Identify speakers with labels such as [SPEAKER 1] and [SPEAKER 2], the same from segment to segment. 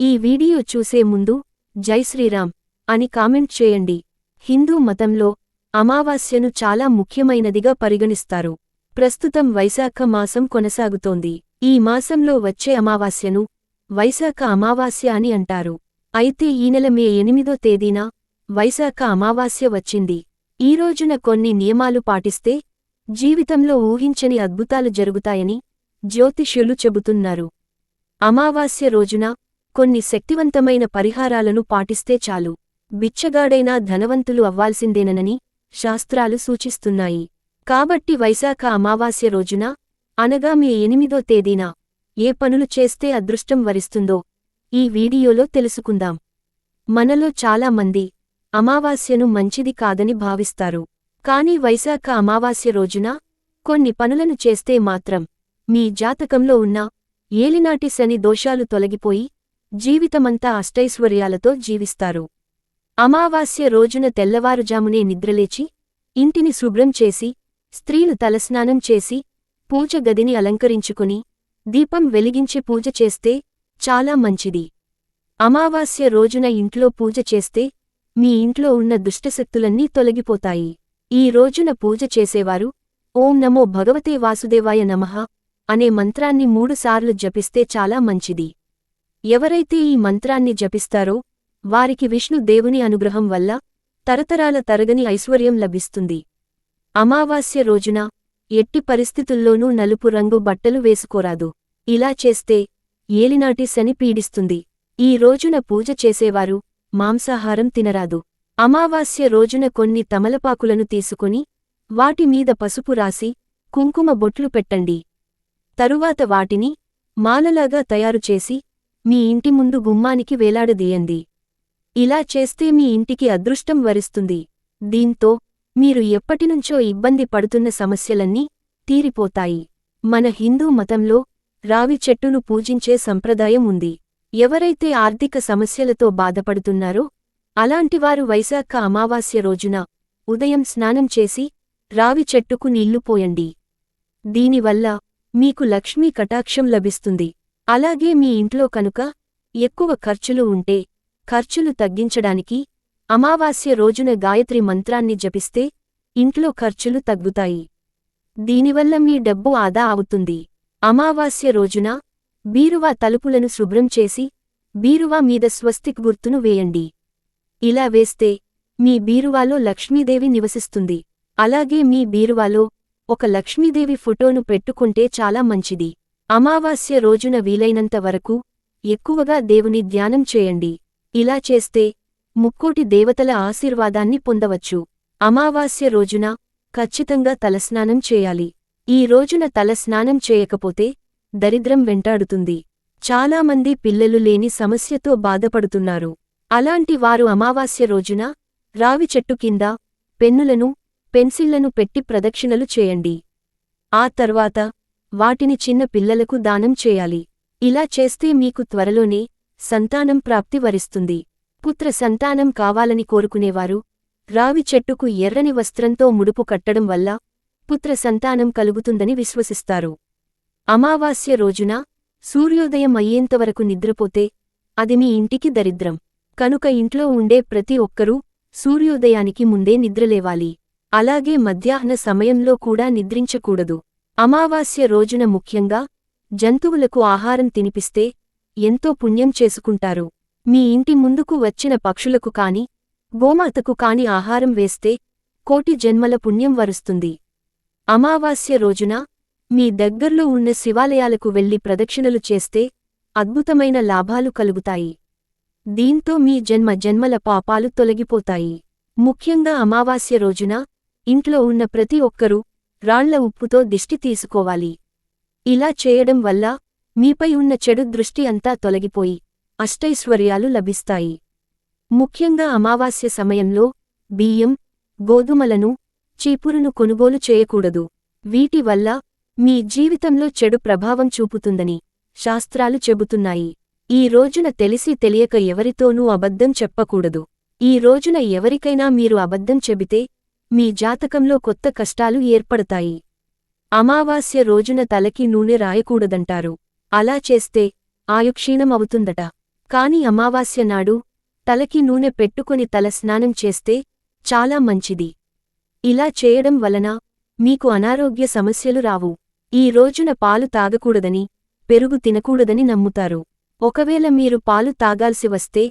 [SPEAKER 1] ఈ వీడియో చూసే ముందు జై శ్రీరామ్ అని కామెంట్ చేయండి. హిందూ మతంలో అమావాస్యను చాలా ముఖ్యమైనదిగా పరిగణిస్తారు. ప్రస్తుతం వైశాఖ మాసం కొనసాగుతోంది. ఈ మాసంలో వచ్చే అమావాస్యను వైశాఖ అమావాస్య అని అంటారు. అయితే ఈ నెల మే ఎనిమిదో తేదీన వైశాఖ అమావాస్య వచ్చింది. ఈ రోజున కొన్ని నియమాలు పాటిస్తే జీవితంలో ఊహించని అద్భుతాలు జరుగుతాయని జ్యోతిష్యులు చెబుతున్నారు. అమావాస్య రోజున కొన్ని శక్తివంతమైన పరిహారాలను పాటిస్తే చాలు. బిచ్చగాడైనా ధనవంతులు అవ్వాల్సిందేనని శాస్త్రాలు సూచిస్తున్నాయి. కాబట్టి వైశాఖ అమావాస్య రోజున అనగా మీ ఎనిమిదో తేదీన ఏ పనులు చేస్తే అదృష్టం వరిస్తుందో ఈ వీడియోలో తెలుసుకుందాం. మనలో చాలామంది అమావాస్యను మంచిది కాదని భావిస్తారు. కాని వైశాఖ అమావాస్య రోజున కొన్ని పనులను చేస్తే మాత్రం మీ జాతకంలో ఉన్న ఏలినాటి శని దోషాలు తొలగిపోయి జీవితమంతా అష్టైశ్వర్యాలతో జీవిస్తారు. అమావాస్య రోజున తెల్లవారుజామునే నిద్రలేచి ఇంటిని శుభ్రం చేసి స్త్రీలు తలస్నానం చేసి పూజ గదిని అలంకరించుకుని దీపం వెలిగించి పూజ చేస్తే చాలా మంచిది. అమావాస్య రోజున ఇంట్లో పూజ చేస్తే మీ ఇంట్లో ఉన్న దుష్టశక్తులన్నీ తొలగిపోతాయి. ఈ రోజున పూజ చేసేవారు ఓం నమో భగవతే వాసుదేవాయ నమః అనే మంత్రాన్ని మూడుసార్లు జపిస్తే చాలా మంచిది. ఎవరైతే ఈ మంత్రాన్ని జపిస్తారో వారికి విష్ణు దేవుని అనుగ్రహం వల్ల తరతరాల తరగని ఐశ్వర్యం లభిస్తుంది. అమావాస్య రోజున ఎట్టి పరిస్థితుల్లోనూ నలుపు రంగు బట్టలు వేసుకోరాదు. ఇలా చేస్తే ఏలినాటి శని పీడిస్తుంది. ఈ రోజున పూజ చేసేవారు మాంసాహారం తినరాదు. అమావాస్య రోజున కొన్ని తమలపాకులను తీసుకుని వాటిమీద పసుపు రాసి కుంకుమ బొట్లు పెట్టండి. తరువాత వాటిని మాలలాగా తయారుచేసి మీ ఇంటి ముందు గుమ్మానికి వేలాడదీయండి. ఇలా చేస్తే మీ ఇంటికి అదృష్టం వరిస్తుంది. దీంతో మీరు ఎప్పటినుంచో ఇబ్బంది పడుతున్న సమస్యలన్నీ తీరిపోతాయి. మన హిందూ మతంలో రావి చెట్టును పూజించే సంప్రదాయం ఉంది. ఎవరైతే ఆర్థిక సమస్యలతో బాధపడుతున్నారో అలాంటివారు వైశాఖ అమావాస్య రోజున ఉదయం స్నానం చేసి రావి చెట్టుకు నీళ్ళు పోయండి. దీనివల్ల మీకు లక్ష్మీ కటాక్షం లభిస్తుంది. అలాగే మీ ఇంట్లో కనుక ఎక్కువ ఖర్చులు ఉంటే ఖర్చులు తగ్గించడానికి అమావాస్య రోజున గాయత్రి మంత్రాన్ని జపిస్తే ఇంట్లో ఖర్చులు తగ్గుతాయి. దీనివల్ల మీ డబ్బు ఆదా అవుతుంది. అమావాస్య రోజున బీరువా తలుపులను శుభ్రం చేసి బీరువా మీద స్వస్తిక్ గుర్తును వేయండి. ఇలా వేస్తే మీ బీరువాలో లక్ష్మీదేవి నివసిస్తుంది. అలాగే మీ బీరువాలో ఒక లక్ష్మీదేవి ఫోటోను పెట్టుకుంటే చాలా మంచిది. అమావాస్య రోజున వీలైనంత వరకు ఎక్కువగా దేవుని ధ్యానం చేయండి. ఇలా చేస్తే ముక్కోటి దేవతల ఆశీర్వాదాన్ని పొందవచ్చు. అమావాస్య రోజున ఖచ్చితంగా తలస్నానం చేయాలి. ఈ రోజున తలస్నానం చేయకపోతే దరిద్రం వెంటాడుతుంది. చాలామంది పిల్లలు లేని సమస్యతో బాధపడుతున్నారు. అలాంటి వారు అమావాస్య రోజున రావి చెట్టు కింద పెన్నులను పెన్సిళ్ళను పెట్టి ప్రదక్షిణలు చేయండి. ఆ తర్వాత వాటిని చిన్న పిల్లలకు దానం చేయాలి. ఇలా చేస్తే మీకు త్వరలోనే సంతానం ప్రాప్తి వరిస్తుంది. పుత్ర సంతానం కావాలని కోరుకునేవారు. రావి చెట్టుకు ఎర్రని వస్త్రంతో ముడుపు కట్టడం వల్ల పుత్ర సంతానం కలుగుతుందని విశ్వసిస్తారు. అమావాస్య రోజున సూర్యోదయం అయ్యేంతవరకు నిద్రపోతే అది మీ ఇంటికి దరిద్రం. కనుక ఇంట్లో ఉండే ప్రతి ఒక్కరూ సూర్యోదయానికి ముందే నిద్రలేవాలి. అలాగే మధ్యాహ్న సమయంలో కూడా నిద్రించకూడదు. అమావాస్య రోజున ముఖ్యంగా జంతువులకు ఆహారం తినిపిస్తే ఎంతో పుణ్యం చేసుకుంటారు. మీ ఇంటి ముందుకు వచ్చిన పక్షులకు కాని గోమాతకు కాని ఆహారం వేస్తే కోటి జన్మల పుణ్యం వరుస్తుంది. అమావాస్య రోజున మీ దగ్గర్లో ఉన్న శివాలయాలకు వెళ్ళి ప్రదక్షిణలు చేస్తే అద్భుతమైన లాభాలు కలుగుతాయి. దీంతో మీ జన్మ జన్మల పాపాలు తొలగిపోతాయి. ముఖ్యంగా అమావాస్య రోజున ఇంట్లో ఉన్న ప్రతి ఒక్కరూ రాళ్ళ ఉప్పుతో దిష్టి తీసుకోవాలి. ఇలా చేయడం వల్ల మీపై ఉన్న చెడు దృష్టి అంతా తొలగిపోయి అష్టైశ్వర్యాలు లభిస్తాయి. ముఖ్యంగా అమావాస్య సమయంలో బియ్యం గోధుమలను చీపురును కొనుగోలు చేయకూడదు. వీటి వల్ల మీ జీవితంలో చెడు ప్రభావం చూపుతుందని శాస్త్రాలు చెబుతున్నాయి. ఈ రోజున తెలిసి తెలియక ఎవరితోనూ అబద్ధం చెప్పకూడదు. ఈ రోజున ఎవరికైనా మీరు అబద్ధం చెబితే మీ జాతకంలో కొత్త కష్టాలు ఏర్పడతాయి. అమావాస్య రోజున తలకి నూనె రాయకూడదంటారు. అలా చేస్తే ఆయుక్షీణం అవుతుందట. కాని అమావాస్య నాడు తలకి నూనె పెట్టుకొని తల స్నానం చేస్తే చాలా మంచిది. ఇలా చేయడం వలన మీకు అనారోగ్య సమస్యలు రావు. ఈ రోజున పాలు తాగకూడదని పెరుగు తినకూడదని నమ్ముతారు. ఒకవేళ మీరు పాలు తాగాల్సి వస్తే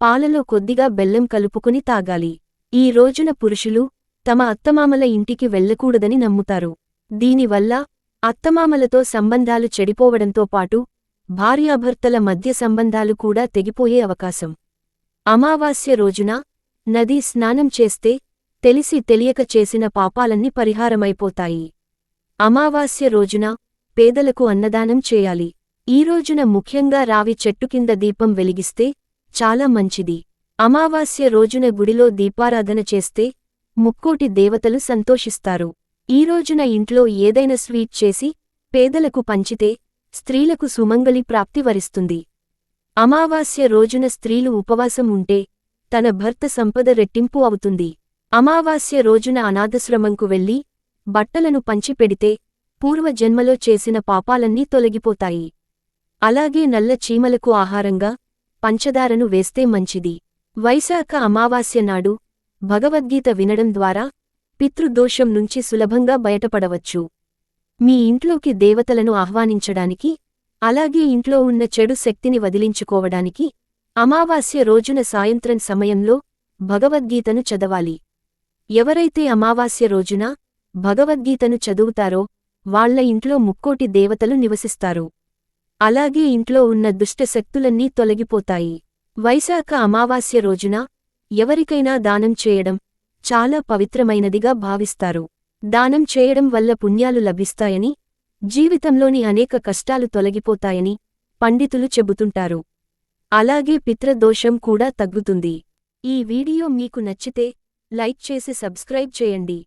[SPEAKER 1] పాలలో కొద్దిగా బెల్లం కలుపుకుని తాగాలి. ఈ రోజున పురుషులు తమ అత్తమామల ఇంటికి వెళ్ళకూడదని నమ్ముతారు. దీనివల్ల అత్తమామలతో సంబంధాలు చెడిపోవడంతో పాటు భార్యాభర్తల మధ్య సంబంధాలు కూడా తెగిపోయే అవకాశం. అమావాస్య రోజున నదీ స్నానం చేస్తే తెలిసి తెలియక చేసిన పాపాలన్నీ పరిహారమైపోతాయి. అమావాస్య రోజున పేదలకు అన్నదానం చేయాలి. ఈ రోజున ముఖ్యంగా రావి చెట్టు కింద దీపం వెలిగిస్తే చాలా మంచిది. అమావాస్య రోజున గుడిలో దీపారాధన చేస్తే ముక్కోటి దేవతలు సంతోషిస్తారు. ఈ రోజున ఇంట్లో ఏదైనా స్వీట్ చేసి పేదలకు పంచితే స్త్రీలకు సుమంగలి ప్రాప్తి వరిస్తుంది. అమావాస్య రోజున స్త్రీలు ఉపవాసం ఉంటే తన భర్త సంపద రెట్టింపు అవుతుంది. అమావాస్య రోజున అనాథశ్రమంకు వెళ్ళి బట్టలను పంచిపెడితే పూర్వజన్మలో చేసిన పాపాలన్నీ తొలగిపోతాయి. అలాగే నల్ల చీమలకు ఆహారంగా పంచదారను వేస్తే మంచిది. వైశాఖ అమావాస్య నాడు భగవద్గీత వినడం ద్వారా పితృదోషం నుంచి సులభంగా బయటపడవచ్చు. మీ ఇంట్లోకి దేవతలను ఆహ్వానించడానికి అలాగే ఇంట్లో ఉన్న చెడు శక్తిని వదిలించుకోవడానికి అమావాస్య రోజున సాయంత్రం సమయంలో భగవద్గీతను చదవాలి. ఎవరైతే అమావాస్య రోజున భగవద్గీతను చదువుతారో వాళ్ళ ఇంట్లో ముక్కోటి దేవతలు నివసిస్తారు. అలాగే ఇంట్లో ఉన్న దుష్టశక్తులన్నీ తొలగిపోతాయి. వైశాఖ అమావాస్య రోజున ఎవరికైనా దానం చేయడం చాలా పవిత్రమైనదిగా భావిస్తారు. దానం చేయడం వల్ల పుణ్యాలు లభిస్తాయని జీవితంలోని అనేక కష్టాలు తొలగిపోతాయని పండితులు చెబుతుంటారు. అలాగే పిత్రదోషం కూడా తగ్గుతుంది. ఈ వీడియో మీకు నచ్చితే లైక్ చేసి సబ్స్క్రైబ్ చేయండి.